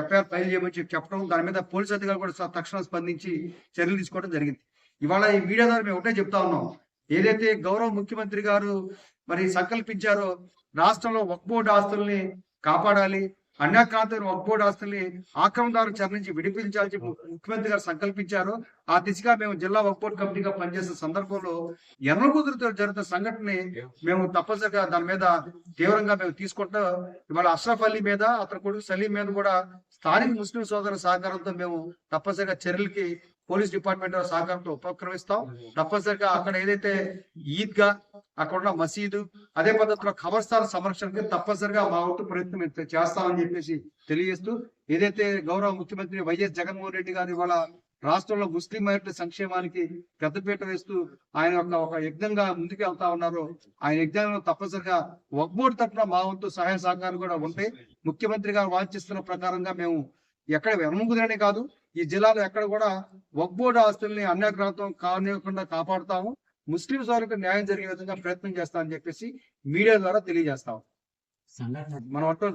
FIR file చేయమని చెప్పి చెప్పడం దాని మీద పోలీసు అధికారులు కూడా తక్షణం స్పందించి చర్యలు తీసుకోవడం జరిగింది. ఇవాళ ఈ మీడియా ద్వారా మేము ఒకటే చెప్తా ఉన్నాం. ఏదైతే గౌరవ ముఖ్యమంత్రి గారు మరి సంకల్పించారో రాష్ట్రంలో వక్బోర్డు ఆస్తుల్ని కాపాడాలి అన్యాక్రాంతమైన వక్బోర్డు ఆస్తుల్ని ఆక్రమణదారు చర్య నుంచి విడిపించాల్సి ముఖ్యమంత్రి గారు సంకల్పించారు. ఆ దిశగా మేము జిల్లా వక్బోర్డు కమిటీగా పనిచేసిన సందర్భంలో ఎర్రకూతురుతో జరుగుతున్న సంఘటనని మేము తప్పనిసరిగా దాని మీద తీవ్రంగా మేము తీసుకుంటూ. ఇవాళ అష్రఫ్ అలీ మీద అతని కొడుకు సలీం మీద కూడా స్థానిక ముస్లిం సోదరుల సహకారంతో మేము తప్పనిసరిగా చర్యలకి పోలీస్ డిపార్ట్మెంట్ సహకారంతో ఉపక్రమిస్తాం. తప్పనిసరిగా అక్కడ ఏదైతే ఈద్గా అక్కడున్న మసీదు అదే పద్ధతిలో ఖబర్స్థాన సంరక్షణకి తప్పనిసరిగా మా వంతు ప్రయత్నం చేస్తామని చెప్పేసి తెలియజేస్తూ ఏదైతే గౌరవ ముఖ్యమంత్రి వైఎస్ జగన్మోహన్ రెడ్డి గారు ఇవాళ రాష్ట్రంలో ముస్లిం మైనారిటీ సంక్షేమానికి పెద్దపీట వేస్తూ ఆయన యొక్క ఒక యజ్ఞంగా ముందుకు వెళ్తా ఉన్నారు ఆయన యజ్ఞంలో తప్పనిసరిగా వక్బోర్డు తరఫున మా వంతు సహాయ సహకారాలు కూడా ఉంటాయి. ముఖ్యమంత్రి గారు వాంఛిస్తున్న ప్రకారంగా మేము ఎక్కడ వెనముకుదనే కాదు ఈ జిల్లాలో ఎక్కడ కూడా ఒక్బోర్డు ఆస్తుల్ని అన్యాగ్రహం కానివ్వకుండా కాపాడుతాము. ముస్లిం సోదరులకు న్యాయం జరిగే విధంగా ప్రయత్నం చేస్తామని చెప్పేసి మీడియా ద్వారా తెలియజేస్తాం మన వంటలు